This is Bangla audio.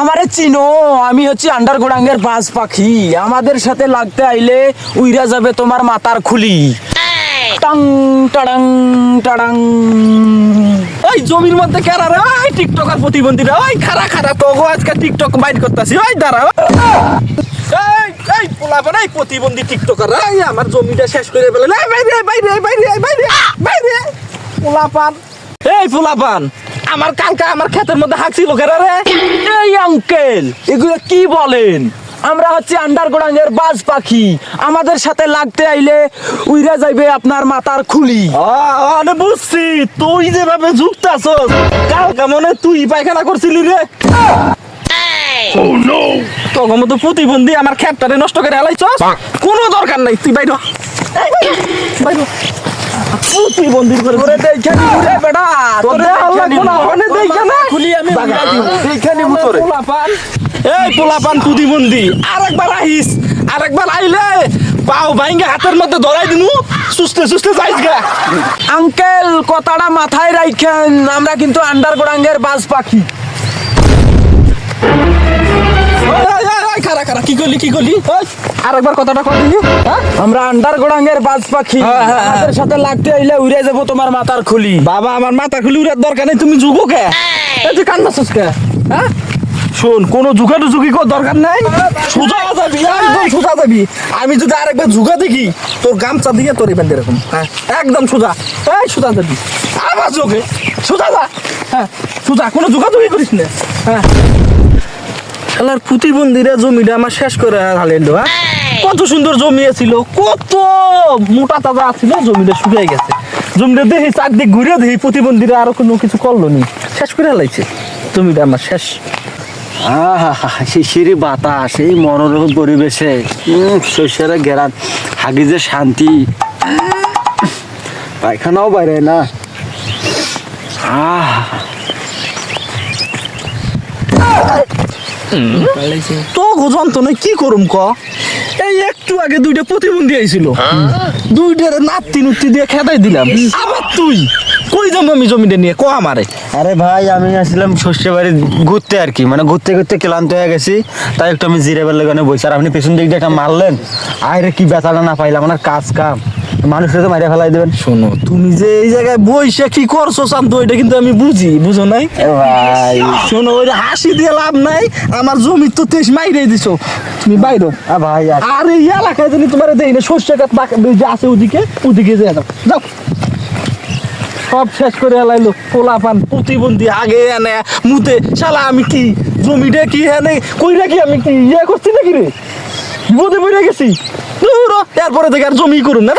আমারে চিনো, আমি হচ্ছে আন্ডারগ্রাউন্ডের বাজ পাখি। আমাদের সাথে লাগতে আইলে উইরা যাবে তোমার মাথার খুলি। টাং, টাডাং টাডাং। ওই জমির মধ্যে কেরা রে? ওই টিকটকার প্রতিবন্ধীরা, ওই খারা খারা তো গো, আজকে টিকটক বাইর করতেছি। ওই দাঁড়া এই এই পোলাপান এই প্রতিবন্ধী টিকটকার, এই আমার জমিটা শেষ করে ফেলে। বাইরে বাইরে বাইরে বাইরে বাইরে। পোলাপান এই পোলাপান আমার কালকা আমার ক্ষেতের মধ্যে হাঁকছিল রে? এই আঙ্কেল এগুলো কি বলেন? আমরা হচ্ছে আন্ডারগ্রাউন্ডের বাজ পাখি। আমাদের সাথে লাগতে আইলে উইরা যাইবে আপনার মাথার খুলি। আরে বুঝছি তুই যেভাবে যুক্ত আছস কালকা মনে তুই পায়খানা করছিলি রে। তখন মতো প্রতিবন্ধী আমার ক্ষেতটারে নষ্ট করে হালাইছস? কোনো দরকার নাই তুই বাইর। বাইর হ, বাইর হ। প্রতিবন্ধী করে তোরে দেখে নিবু রে বেটা তোরে দেয়া দেখে লাগবো নিবু। না, ওখানে তোর দেখে না। খুলি আমি বাগা। দিব দেখে নিবু তোরে এই পোলাপান প্রতিবন্ধী আরেকবার আইস আরেকবার আইলে পাও ভাইঙ্গে হাতের মধ্যে ধরাই দিমু সুস্থে সুস্থে যাইস গা আঙ্কেল কথাটা মাথায় রাখেন আমরা কিন্তু আন্ডারগ্রাউন্ডের বাজ পাখি কি করলি কি করলি? আরেকবার কথাটা কর দিলি? হ্যাঁ? আমরা আন্ডারগ্রাউন্ডের বাজ পাখি। হ্যাঁ, হ্যাঁ, হ্যাঁ। আমাদের সাথে লাগতে আইলে উড়ে যাব তোমার মাথার খুলি। বাবা আমার মাথা খুলি উড়ার দরকার নেই তুমি যুগো কে? তুই কান্দাছিস কে? হ্যাঁ? শোন কোনো ঝুঁকাটু ঝুঁকি কো দরকার নাই। সোজা যাবি একদম সোজা যাবি। আমি যদি আরেকবার ঝুঁকা দেখি তোর গামছা দিয়ে তোর এবার এরকম। হ্যাঁ একদম সোজা। এই সোজা যাবি। আবার চোখে সোজা যা। হ্যাঁ সোজা। কোনো ঝুঁকা ঝুঁকি করিস না। হ্যাঁ। খেলার প্রতিবন্ধীরা জমিটা আমার শেষ করে হালেন হ্যাঁ? কত সুন্দর জমি ছিল কত মোটা তাজা ছিল জমিটা শুকিয়ে গেছে। জমিটা দেখি চারদিক ঘুরে দেখি প্রতিবন্ধীরা আরও কোনো কিছু করল নি। শেষ করে হালাইছে জমিটা আমার শেষ। শিশিরি বাতাস, এই মনোরম পরিবেশে শস্যের গেরান হাগিজে শান্তি। পায়খানাও বাইরে না। আহ তো গোজন্ত নয় কি করুম ক? এই একটু আগে দুইটা প্রতিবন্ধী আইছিল। দুইটার নাতি নুতি দিয়ে খেদাই দিলাম। আবার তুই? কই যাব আমি জমিটা নিয়ে? ক আমারে? আরে ভাই, আমি আসলাম শস্য বাড়ি ঘুরতে আর কি। মানে ঘুরতে ঘুরতে ক্লান্ত হয়ে গেছি। তাই একটু আমি জিরে বেলা বসে। আর আপনি পেছন দিক দিয়ে একটা মারলেন। আরে কি বেচাটা না পাইলাম। আমার কাজ কাম। মানুষের তো মাইরে ফেলাই দেবেন। শোনো তুমি যে এই জায়গায় বইসে কি করছ শান্ত ওইটা কিন্তু আমি বুঝি বুঝো নাই? ভাই। শোনো ওই হাসি দিয়ে লাভ নাই আমার জমি তো তেইশ মাইরে দিছো। তুমি বাইরো। ভাই আর এই এলাকায় যদি তোমার দেই না শস্য গাছ যে আছে ওদিকে ওদিকে যে যাও। যাও। সব শেষ করে এলাইলো পোলা পান প্রতিবন্ধী আগে এনে মুতে শালা আমি কি জমিটা কি এনে কইরা কি আমি কি ইয়ে করছি নাকি রে? বিপদে পড়ে গেছি। এরপরে থেকে আর জমি করুন না